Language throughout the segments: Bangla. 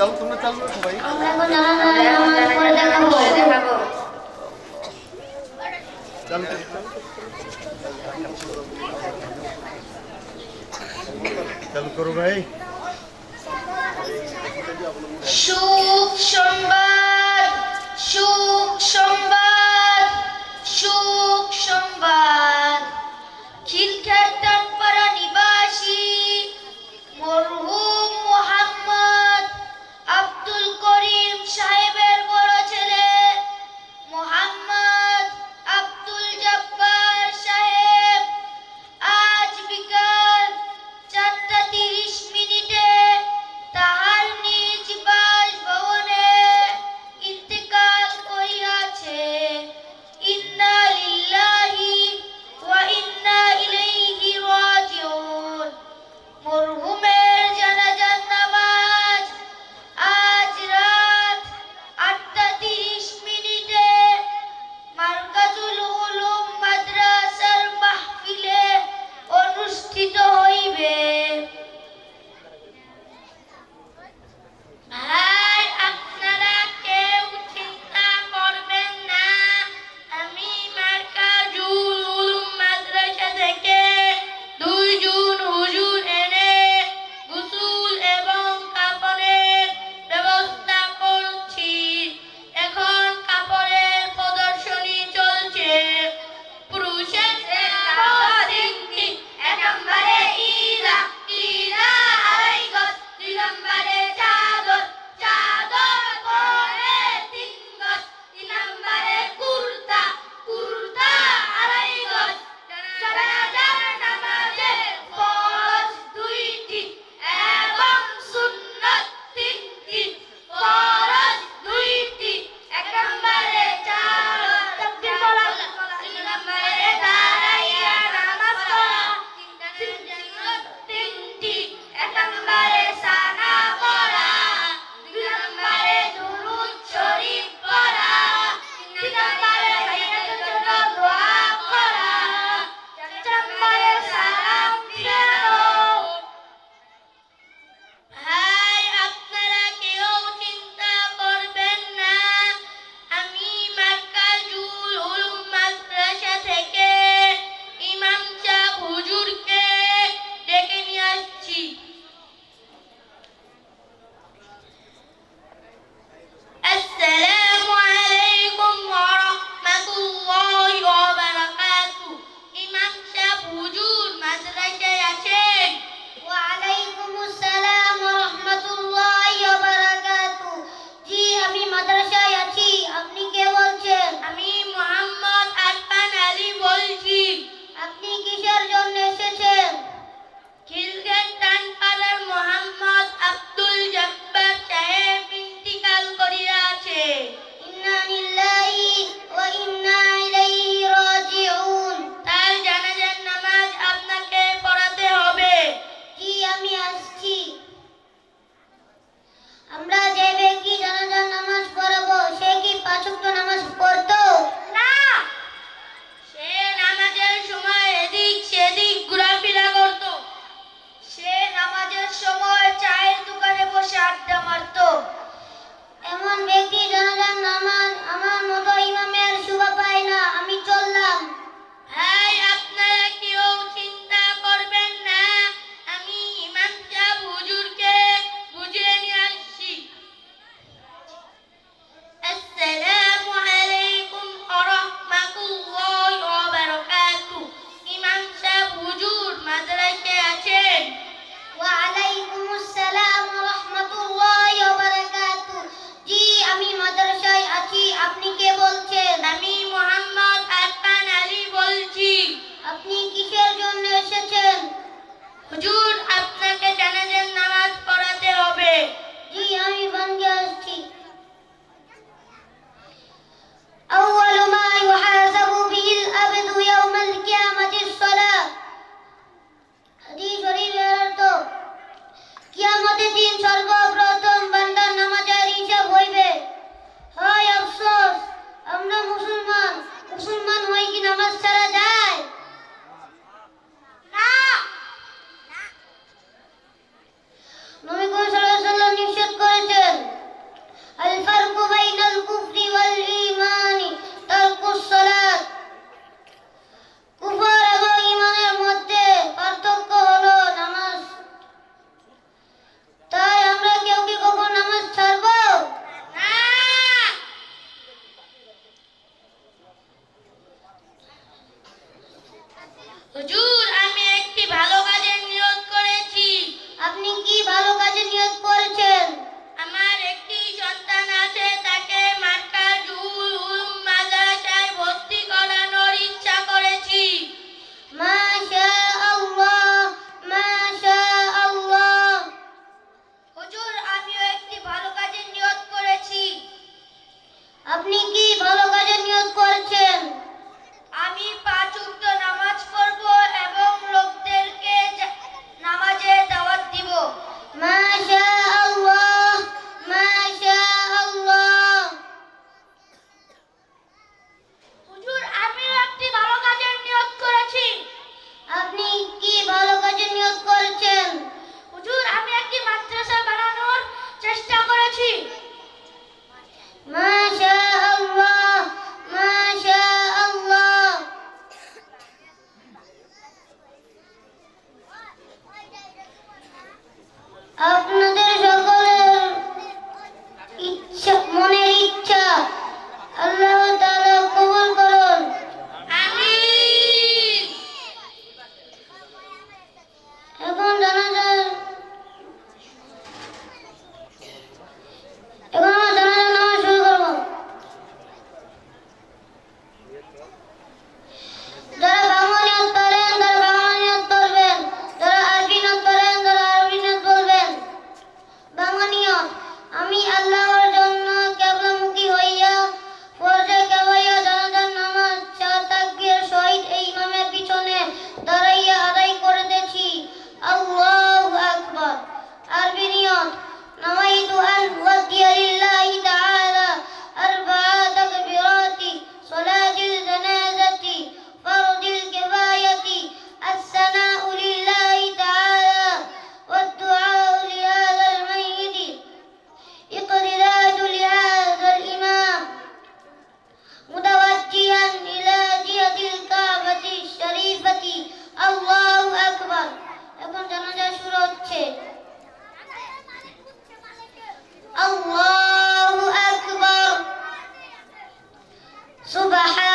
চালো তোমরা চালো সবাই। চালো চালু করো ভাই। সুখ সংবাদ সুখ সংবাদ। মনের ইচ্ছা। আল্লাহ তাআলা কবুল করুন। এখন জানা জানাজার এখন আমরা জানা নামাজ শুরু করব। 苏巴海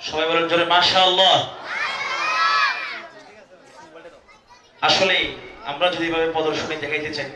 সবাই বলেন জোরে মাশা আসলে আমরা যদি এভাবে প্রদর্শনী দেখাইতে চাই